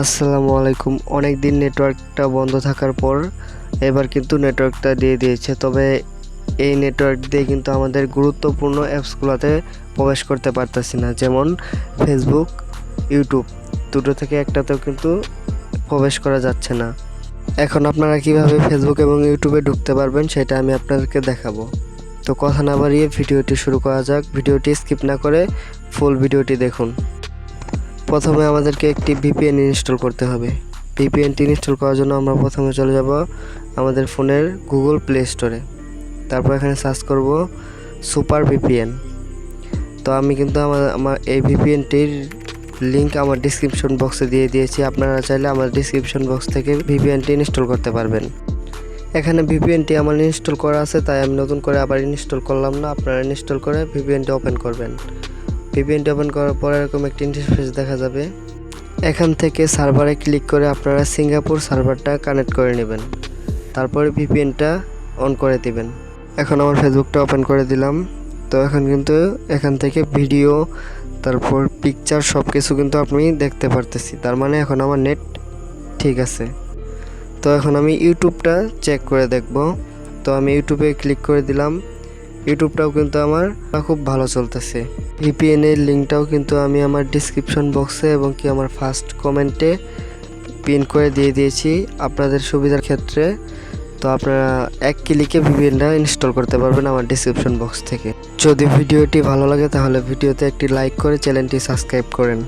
আসসালামু আলাইকুম। অনেক দিন নেটওয়ার্কটা বন্ধ থাকার পর এবার কিন্তু নেটওয়ার্কটা দিয়ে দিয়েছে। তবে এই নেটওয়ার্ক দিয়ে কিন্তু আমাদের গুরুত্বপূর্ণ অ্যাপসগুলোতে প্রবেশ করতে পারতেছি না, যেমন ফেসবুক ইউটিউব দুটো থেকে একটাতেও কিন্তু প্রবেশ করা যাচ্ছে না। এখন আপনারা কীভাবে ফেসবুক এবং ইউটিউবে ঢুকতে পারবেন সেটা আমি আপনাদেরকে দেখাবো। তো কথা না বাড়িয়ে ভিডিওটি শুরু করা যাক। ভিডিওটি স্কিপ না করে ফুল ভিডিওটি দেখুন। প্রথমে আমাদেরকে একটি ভিপিএন ইনস্টল করতে হবে। ভিপিএনটি ইনস্টল করার জন্য আমরা প্রথমে চলে যাব আমাদের ফোনের গুগল প্লে স্টোরে তারপর এখানে সার্চ করব সুপার ভিপিএন তো আমি কিন্তু আমার আমার এই ভিপিএনটির লিংক আমার ডিসক্রিপশন বক্সে দিয়ে দিয়েছি। আপনারা চাইলে আমার ডিসক্রিপশন বক্স থেকে ভিপিএনটি ইনস্টল করতে পারবেন। এখানে ভিপিএনটি আমার ইনস্টল করা আছে, তাই আমি নতুন করে আবার ইনস্টল করলাম না। আপনারা ইনস্টল করে ভিপিএনটি ওপেন করবেন। ভিপিএনটি ওপেন করার পর এরকম একটি ইন্টারফেস দেখা যাবে। এখান থেকে সার্ভারে ক্লিক করে আপনারা সিঙ্গাপুর সার্ভারটা কানেক্ট করে নেবেন। তারপরে ভিপিএনটা অন করে দিবেন। এখন আমার ফেসবুকটা ওপেন করে দিলাম। তো এখন কিন্তু এখান থেকে ভিডিও, তারপর পিকচার সব কিছু কিন্তু আপনি দেখতে পারতেছি। তার মানে এখন আমার নেট ঠিক আছে। তো এখন আমি ইউটিউবটা চেক করে দেখব। তো আমি ইউটিউবে ক্লিক করে দিলাম। ইউটিউবটাও কিন্তু আমার খুব ভালো চলতেছে। ভিপিএন এর লিঙ্কটাও কিন্তু আমি আমার ডিসক্রিপশন বক্সে এবং কি আমার ফার্স্ট কমেন্টে পিন করে দিয়ে দিয়েছি আপনাদের সুবিধার ক্ষেত্রে। তো আপনারা এক ক্লিকে ভিপিএনটা ইনস্টল করতে পারবেন আমার ডিসক্রিপশন বক্স থেকে। যদি ভিডিওটি ভালো লাগে তাহলে ভিডিওতে একটি লাইক করে চ্যানেলটি সাবস্ক্রাইব করেন।